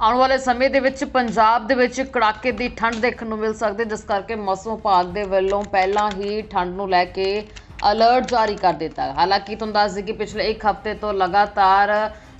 ਆਉਣ ਵਾਲੇ ਸਮੇਂ ਦੇ ਵਿੱਚ ਪੰਜਾਬ ਦੇ ਵਿੱਚ ਕੜਾਕੇ ਦੀ ਠੰਡ ਦੇਖਣ ਨੂੰ ਮਿਲ ਸਕਦੀ ਜਿਸ ਕਰਕੇ ਮੌਸਮ ਵਿਭਾਗ ਦੇ ਵੱਲੋਂ ਪਹਿਲਾਂ ਹੀ ਠੰਡ ਨੂੰ ਲੈ ਕੇ ਅਲਰਟ ਜਾਰੀ ਕਰ ਦਿੱਤਾ ਹੈ। ਹਾਲਾਂਕਿ ਤੁਹਾਨੂੰ ਦੱਸ ਦਈਏ ਕਿ ਪਿਛਲੇ ਇੱਕ ਹਫ਼ਤੇ ਤੋਂ ਲਗਾਤਾਰ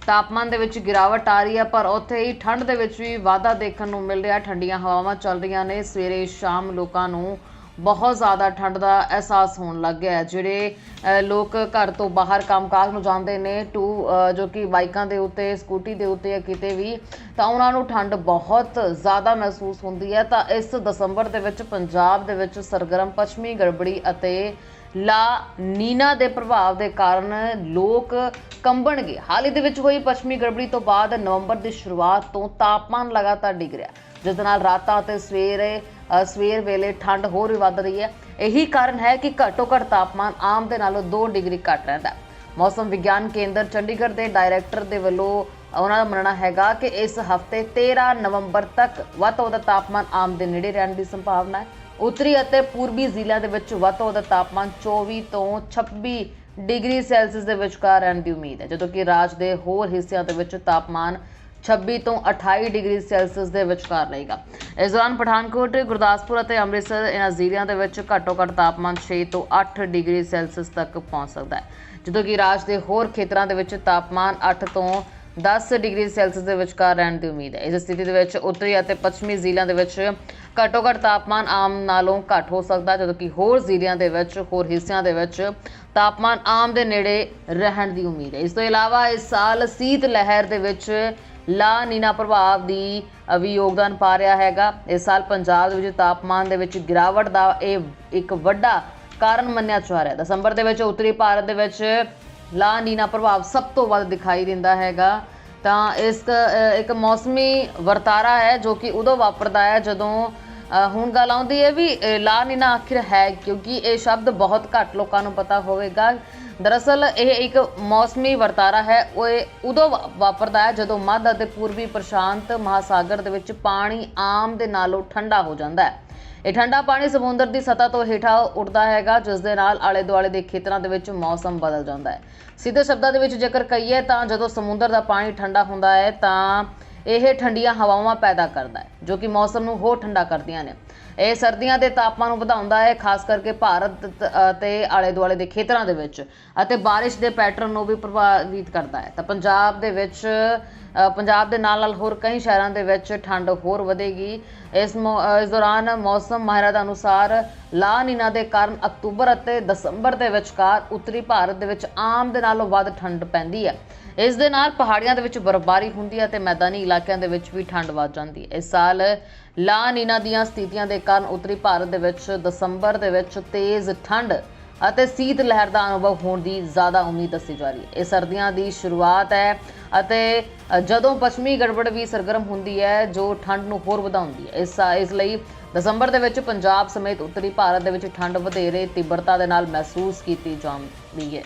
ਤਾਪਮਾਨ ਦੇ ਵਿੱਚ ਗਿਰਾਵਟ ਆ ਰਹੀ ਹੈ, ਪਰ ਉੱਥੇ ਹੀ ਠੰਡ ਦੇ ਵਿੱਚ ਵੀ ਵਾਧਾ ਦੇਖਣ ਨੂੰ ਮਿਲ ਰਿਹਾ ਠੰਡੀਆਂ ਹਵਾਵਾਂ ਚੱਲ ਰਹੀਆਂ ਨੇ। ਸਵੇਰੇ ਸ਼ਾਮ ਲੋਕਾਂ ਨੂੰ ਬਹੁਤ ਜ਼ਿਆਦਾ ਠੰਡ ਦਾ ਅਹਿਸਾਸ ਹੋਣ ਲੱਗ ਗਿਆ ਜਿਹੜੇ ਲੋਕ ਘਰ ਤੋਂ ਬਾਹਰ ਕੰਮਕਾਜ ਨੂੰ ਜਾਂਦੇ ਨੇ, ਟੂ ਜੋ ਕਿ ਬਾਈਕਾਂ ਦੇ ਉੱਤੇ, ਸਕੂਟੀ ਦੇ ਉੱਤੇ ਜਾਂ ਕਿਤੇ ਵੀ, ਤਾਂ ਉਹਨਾਂ ਨੂੰ ਠੰਡ ਬਹੁਤ ਜ਼ਿਆਦਾ ਮਹਿਸੂਸ ਹੁੰਦੀ ਹੈ। ਤਾਂ ਇਸ ਦਸੰਬਰ ਦੇ ਵਿੱਚ ਪੰਜਾਬ ਦੇ ਵਿੱਚ ਸਰਗਰਮ ਪੱਛਮੀ ਗੜਬੜੀ ਅਤੇ ਲਾ ਨੀਨਾ ਦੇ ਪ੍ਰਭਾਵ ਦੇ ਕਾਰਨ ਲੋਕ ਕੰਬਣਗੇ। ਹਾਲ ਹੀ ਦੇ ਵਿੱਚ ਹੋਈ ਪੱਛਮੀ ਗੜਬੜੀ ਤੋਂ ਬਾਅਦ ਨਵੰਬਰ ਦੀ ਸ਼ੁਰੂਆਤ ਤੋਂ ਤਾਪਮਾਨ ਲਗਾਤਾਰ ਡਿੱਗ ਰਿਹਾ। ਜਿਸ ਦੇ ਨਾਲ ਰਾਤਾਂ ਅਤੇ ਸਵੇਰੇ ਸਵੇਰ ਵੇਲੇ ਠੰਡ ਹੋਰ ਵੀ ਵੱਧ ਰਹੀ ਹੈ। ਇਹੀ ਕਾਰਨ ਹੈ ਕਿ ਘੱਟੋ ਘੱਟ ਤਾਪਮਾਨ ਆਮ ਦੇ ਨਾਲੋਂ 2 ਡਿਗਰੀ ਘੱਟ ਰਹਿੰਦਾ ਮੌਸਮ ਵਿਗਿਆਨ ਕੇਂਦਰ ਚੰਡੀਗੜ੍ਹ ਦੇ ਡਾਇਰੈਕਟਰ ਦੇ ਵੱਲੋਂ ਉਹਨਾਂ ਦਾ ਮੰਨਣਾ ਹੈਗਾ ਕਿ ਇਸ ਹਫ਼ਤੇ 13 ਨਵੰਬਰ ਤੱਕ ਵੱਧ ਤੋਂ ਵੱਧ ਤਾਪਮਾਨ ਆਮ ਦੇ ਨੇੜੇ ਰਹਿਣ ਦੀ ਸੰਭਾਵਨਾ ਹੈ। ਉੱਤਰੀ ਅਤੇ ਪੂਰਬੀ ਜ਼ਿਲ੍ਹਿਆਂ ਦੇ ਵਿੱਚ ਵੱਧ ਤੋਂ ਵੱਧ ਤਾਪਮਾਨ 24 ਤੋਂ 26 ਡਿਗਰੀ ਸੈਲਸੀਅਸ ਦੇ ਵਿਚਕਾਰ ਰਹਿਣ ਦੀ ਉਮੀਦ ਹੈ। ਜਦੋਂ ਕਿ ਰਾਜ ਦੇ ਹੋਰ ਹਿੱਸਿਆਂ ਦੇ ਵਿੱਚ ਤਾਪਮਾਨ 26 ਤੋਂ 28 ਡਿਗਰੀ ਸੈਲਸੀਅਸ ਦੇ ਵਿਚਕਾਰ ਰਹੇਗਾ। ਇਸ ਦੌਰਾਨ ਪਠਾਨਕੋਟ, ਗੁਰਦਾਸਪੁਰ ਅਤੇ ਅੰਮ੍ਰਿਤਸਰ ਇਹਨਾਂ ਜ਼ਿਲ੍ਹਿਆਂ ਦੇ ਵਿੱਚ ਘੱਟੋ ਘੱਟ ਤਾਪਮਾਨ 6 ਤੋਂ 8 ਡਿਗਰੀ ਸੈਲਸੀਅਸ ਤੱਕ ਪਹੁੰਚ ਸਕਦਾ ਹੈ। ਜਦੋਂ ਕਿ ਰਾਜ ਦੇ ਹੋਰ ਖੇਤਰਾਂ ਦੇ ਵਿੱਚ ਤਾਪਮਾਨ 8 ਤੋਂ 10 ਡਿਗਰੀ ਸੈਲਸੀਅਸ ਦੇ ਵਿਚਕਾਰ ਰਹਿਣ ਦੀ ਉਮੀਦ ਹੈ। ਇਸ ਸਥਿਤੀ ਦੇ ਵਿੱਚ ਉੱਤਰੀ ਅਤੇ ਪੱਛਮੀ ਜ਼ਿਲ੍ਹਿਆਂ ਦੇ ਵਿੱਚ ਘੱਟੋ ਘੱਟ ਤਾਪਮਾਨ ਆਮ ਨਾਲੋਂ ਘੱਟ ਹੋ ਸਕਦਾ ਜਦੋਂ ਕਿ ਹੋਰ ਜ਼ਿਲ੍ਹਿਆਂ ਦੇ ਵਿੱਚ, ਹੋਰ ਹਿੱਸਿਆਂ ਦੇ ਵਿੱਚ ਤਾਪਮਾਨ ਆਮ ਦੇ ਨੇੜੇ ਰਹਿਣ ਦੀ ਉਮੀਦ ਹੈ। ਇਸ ਤੋਂ ਇਲਾਵਾ ਇਸ ਸਾਲ ਸੀਤ ਲਹਿਰ ਦੇ ਵਿੱਚ ਲਾ ਨੀਨਾ ਪ੍ਰਭਾਵ ਦੀ ਵੀ ਯੋਗਦਾਨ ਪਾ ਰਿਹਾ ਹੈਗਾ। ਇਸ ਸਾਲ ਪੰਜਾਬ ਦੇ ਵਿੱਚ ਤਾਪਮਾਨ ਦੇ ਵਿੱਚ ਗਿਰਾਵਟ ਦਾ ਇਹ ਇੱਕ ਵੱਡਾ ਕਾਰਨ ਮੰਨਿਆ ਜਾ ਰਿਹਾ ਹੈ। ਦਸੰਬਰ ਦੇ ਵਿੱਚ ਉੱਤਰੀ ਭਾਰਤ ਦੇ ਵਿੱਚ ਲਾ ਨੀਨਾ ਪ੍ਰਭਾਵ ਸਭ ਤੋਂ ਵੱਧ ਦਿਖਾਈ ਦਿੰਦਾ ਹੈਗਾ। ਤਾਂ ਇਸ ਇੱਕ ਮੌਸਮੀ ਵਰਤਾਰਾ ਹੈ ਜੋ ਕਿ ਉਦੋਂ ਵਾਪਰਦਾ ਹੈ ਜਦੋਂ ਹੁਣ ਗੱਲ ਆਉਂਦੀ ਹੈ ਵੀ ਅ, ਨੀਨਾ ਆਖਿਰ ਹੈ ਕਿਉਂਕਿ ਇਹ ਸ਼ਬਦ ਬਹੁਤ ਘੱਟ ਲੋਕਾਂ ਨੂੰ ਪਤਾ ਹੋਵੇਗਾ। ਦਰਅਸਲ ਇਹ ਇੱਕ ਮੌਸਮੀ ਵਰਤਾਰਾ ਹੈ। ਉਹ ਇਹ ਉਦੋਂ ਵਾ- ਵਾਪਰਦਾ ਹੈ ਜਦੋਂ ਮੱਧ ਅਤੇ ਪੂਰਬੀ ਪ੍ਰਸ਼ਾਂਤ ਮਹਾਸਾਗਰ ਦੇ ਵਿੱਚ ਪਾਣੀ ਆਮ ਦੇ ਨਾਲੋਂ ਠੰਡਾ ਹੋ ਜਾਂਦਾ ਹੈ। ਇਹ ਠੰਡਾ ਪਾਣੀ ਸਮੁੰਦਰ ਦੀ ਸਤਹ ਤੋਂ ਹੇਠਾਂ ਉੱਠਦਾ ਹੈਗਾ, ਜਿਸ ਦੇ ਨਾਲ ਆਲੇ ਦੁਆਲੇ ਦੇ ਖੇਤਰਾਂ ਦੇ ਵਿੱਚ ਮੌਸਮ ਬਦਲ ਜਾਂਦਾ ਹੈ। ਸਿੱਧੇ ਸ਼ਬਦਾਂ ਦੇ ਵਿੱਚ ਜੇਕਰ ਕਹੀਏ ਤਾਂ ਜਦੋਂ ਸਮੁੰਦਰ ਦਾ ਪਾਣੀ ਠੰਡਾ ਹੁੰਦਾ ਹੈ ਤਾਂ ਇਹ ਠੰਡੀਆਂ ਹਵਾਵਾਂ ਪੈਦਾ ਕਰਦਾ ਹੈ, ਜੋ ਕਿ ਮੌਸਮ ਨੂੰ ਹੋਰ ਠੰਡਾ ਕਰਦੀਆਂ ਨੇ। ਇਹ ਸਰਦੀਆਂ ਦੇ ਤਾਪਮਾਨ ਨੂੰ ਵਧਾਉਂਦਾ ਹੈ, ਖਾਸ ਕਰਕੇ ਭਾਰਤ ਤ- ਅਤੇ ਆਲੇ ਦੁਆਲੇ ਦੇ ਖੇਤਰਾਂ ਦੇ ਵਿੱਚ ਅਤੇ ਬਾਰਿਸ਼ ਦੇ ਪੈਟਰਨ ਨੂੰ ਵੀ ਪ੍ਰਭਾਵਿਤ ਕਰਦਾ ਹੈ। ਤਾਂ ਪੰਜਾਬ ਦੇ ਵਿੱਚ ਪੰਜਾਬ ਦੇ ਨਾਲ ਨਾਲ ਹੋਰ ਕਈ ਸ਼ਹਿਰਾਂ ਦੇ ਵਿੱਚ ਠੰਡ ਹੋਰ ਵਧੇਗੀ। ਇਸ ਮੌ- ਇਸ ਦੌਰਾਨ ਮੌਸਮ ਮਾਹਿਰਾਂ ਦੇ ਅਨੁਸਾਰ ਲਾ ਨੀਨਾ ਦੇ ਕਾਰਨ ਅਕਤੂਬਰ ਅਤੇ ਦਸੰਬਰ ਦੇ ਵਿਚਕਾਰ ਉੱਤਰੀ ਭਾਰਤ ਦੇ ਵਿੱਚ ਆਮ ਦੇ ਨਾਲੋਂ ਵੱਧ ਠੰਡ ਪੈਂਦੀ ਹੈ। ਇਸ ਦੇ ਨਾਲ ਪਹਾੜੀਆਂ ਦੇ ਵਿੱਚ ਬਰਫ਼ਬਾਰੀ ਹੁੰਦੀ ਹੈ ਤੇ ਮੈਦਾਨੀ ਇਲਾਕਿਆਂ ਦੇ ਵਿੱਚ ਵੀ ਠੰਡ ਵੱਧ ਜਾਂਦੀ ਹੈ। ਇਸ ਸਾਲ ਲਾ ਨੀਨਾ ਦੀਆਂ ਸਥਿਤੀਆਂ ਦੇ ਕਾਰਨ ਉੱਤਰੀ ਭਾਰਤ ਦੇ ਵਿੱਚ ਦਸੰਬਰ ਦੇ ਵਿੱਚ ਤੇਜ਼ ਠੰਡ ਅਤੇ ਸੀਤ ਲਹਿਰ ਦਾ ਅਨੁਭਵ ਹੋਣ ਦੀ ਜ਼ਿਆਦਾ ਉਮੀਦ ਦੱਸੀ ਜਾ ਰਹੀ ਹੈ। ਇਹ ਸਰਦੀਆਂ ਦੀ ਸ਼ੁਰੂਆਤ ਹੈ ਅਤੇ ਜਦੋਂ ਪੱਛਮੀ ਗੜਬੜ ਵੀ ਸਰਗਰਮ ਹੁੰਦੀ ਹੈ, ਜੋ ਠੰਡ ਨੂੰ ਹੋਰ ਵਧਾਉਂਦੀ ਹੈ। ਇਸ ਇਸ ਲਈ ਦਸੰਬਰ ਦੇ ਵਿੱਚ ਪੰਜਾਬ ਸਮੇਤ ਉੱਤਰੀ ਭਾਰਤ ਦੇ ਵਿੱਚ ਠੰਡ ਵਧੇਰੇ ਤੀਬਰਤਾ ਦੇ ਨਾਲ ਮਹਿਸੂਸ ਕੀਤੀ ਜਾਂਦੀ ਹੈ।